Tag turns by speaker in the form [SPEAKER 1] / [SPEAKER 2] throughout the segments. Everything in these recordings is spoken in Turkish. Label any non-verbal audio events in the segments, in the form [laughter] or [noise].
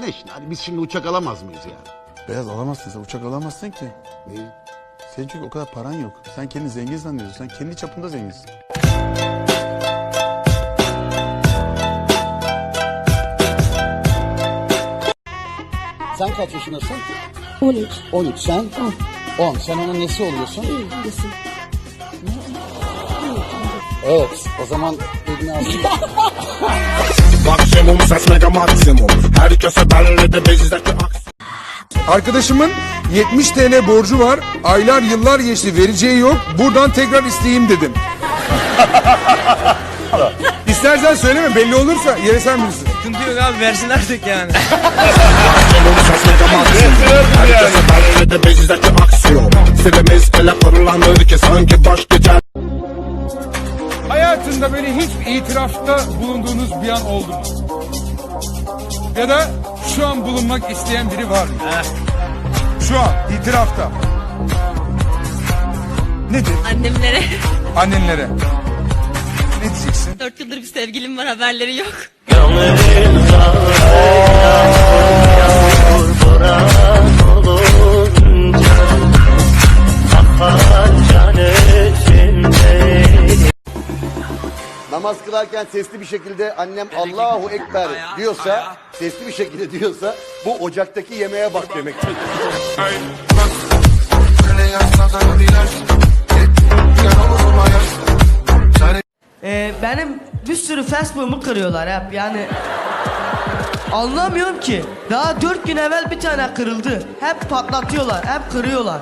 [SPEAKER 1] Ne şimdi hadi biz şimdi uçak alamaz mıyız ya?
[SPEAKER 2] Beyaz alamazsın sen uçak alamazsın ki.
[SPEAKER 1] Niye?
[SPEAKER 2] Senin çünkü o kadar paran yok. Sen kendini zengin zannediyorsun. Sen kendi çapında zenginsin.
[SPEAKER 1] Sen kaç yaşındasın?
[SPEAKER 3] 13.
[SPEAKER 1] 13 sen? 10. Sen onun nesi oluyorsun?
[SPEAKER 3] Nasıl?
[SPEAKER 1] Evet. O zaman elini al. [laughs]
[SPEAKER 4] Maksimum ses mega maksimum Herkese belli de bizdeki aksiyon
[SPEAKER 5] Arkadaşımın 70 TL borcu var. Aylar yıllar geçti vereceği yok. Buradan tekrar isteyeyim dedim. [laughs] İstersen söyleme belli olursa yere sen bilirsin.
[SPEAKER 6] Sıkıntı yok abi versin artık yani.
[SPEAKER 4] Maksimum ses mega maksimum Herkese belli de bizdeki aksiyon Silimiz ele fırlanır ki sanki baş
[SPEAKER 5] itirafta bulunduğunuz bir an oldu mu? Ya da şu an bulunmak isteyen biri var mı? Şu an itirafta. Nedir?
[SPEAKER 7] Annemlere
[SPEAKER 5] Annenlere. Ne diyeceksin?
[SPEAKER 7] 4 yıldır bir sevgilim var haberleri yok.
[SPEAKER 1] Namaz kılarken sesli bir şekilde annem Allahu Ekber diyorsa, sesli bir şekilde diyorsa bu ocaktaki yemeğe bak demektir.
[SPEAKER 8] Ee, benim bir sürü Facebook'umu kırıyorlar hep yani. Anlamıyorum ki. Daha dört gün evvel bir tane kırıldı. Hep patlatıyorlar, hep kırıyorlar.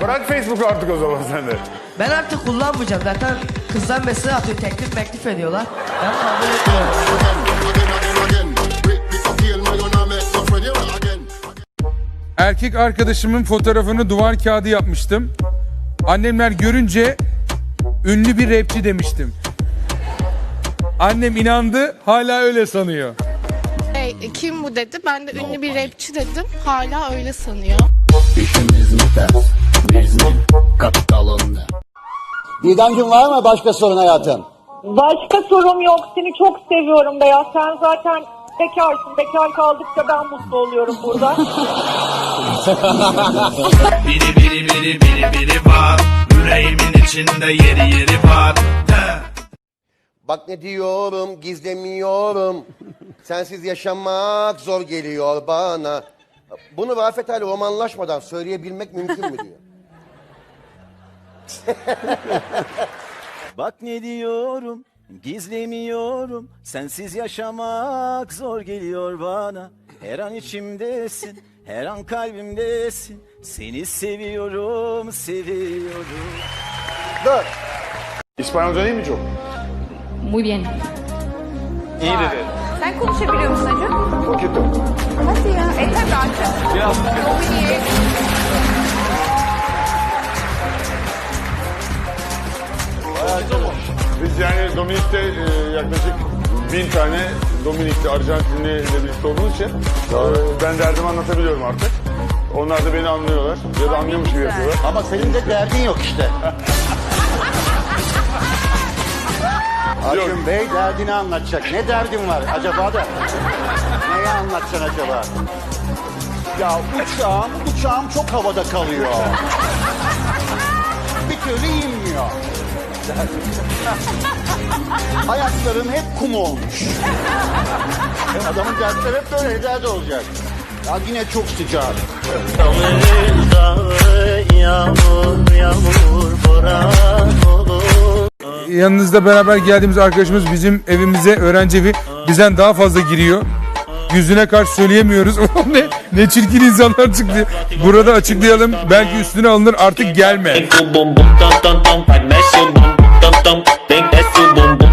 [SPEAKER 5] Bırak Facebook'u artık o zaman sen de.
[SPEAKER 8] Ben artık kullanmayacağım. Zaten kızlar mesaj atıyor, teklif meklif ediyorlar. Ben kabul etmiyorum.
[SPEAKER 5] Erkek arkadaşımın fotoğrafını duvar kağıdı yapmıştım. Annemler görünce ünlü bir rapçi demiştim. Annem inandı, hala öyle sanıyor.
[SPEAKER 3] Hey, kim bu dedi? Ben de ünlü bir rapçi dedim. Hala öyle sanıyor.
[SPEAKER 1] Didemciğim var mı başka sorun hayatım?
[SPEAKER 9] Başka sorum yok. Seni çok seviyorum Beyaz. Sen zaten bekarsın. Bekar kaldıkça ben mutlu oluyorum burada. [laughs]
[SPEAKER 4] Biri biri biri biri biri var Yüreğimin içinde yeri yeri var
[SPEAKER 1] Bak ne diyorum gizlemiyorum. Sensiz yaşamak zor geliyor bana. Bunu Rafet Ali romanlaşmadan söyleyebilmek mümkün mü diyor. [laughs]
[SPEAKER 6] Bak ne diyorum gizlemiyorum sensiz yaşamak zor geliyor bana her an içimdesin her an kalbimdesin seni seviyorum seviyorum
[SPEAKER 1] Dur.
[SPEAKER 2] İspanyolca değil mi çok?
[SPEAKER 3] Muy bien.
[SPEAKER 2] İyi dedi.
[SPEAKER 3] Sen konuşabiliyor musun Acun?
[SPEAKER 2] Poquito.
[SPEAKER 3] Hadi ya. E tabii artık.
[SPEAKER 2] Biraz.
[SPEAKER 3] Çok
[SPEAKER 2] bin tane Dominik'te Arjantinli ile birlikte olduğumuz için e, ben derdimi anlatabiliyorum artık. Onlar da beni anlıyorlar ya da anlıyormuş gibi yapıyorlar.
[SPEAKER 1] Ama senin de derdin yok işte. [laughs] Acun Bey derdini anlatacak. Ne derdin var acaba da? Neyi anlatacaksın acaba? Ya uçağım, uçağım çok havada kalıyor. Bir türlü inmiyor. [laughs] Ayakların hep kum olmuş. Adamın dertleri hep böyle derdi olacak. Ya yine çok sıcak.
[SPEAKER 5] Yanınızda beraber geldiğimiz arkadaşımız bizim evimize öğrenci evi bizden daha fazla giriyor. Yüzüne karşı söyleyemiyoruz. [laughs] ne, ne çirkin insanlar çıktı. Burada açıklayalım. Belki üstüne alınır artık gelme.
[SPEAKER 6] Então, tem desce o bumbum.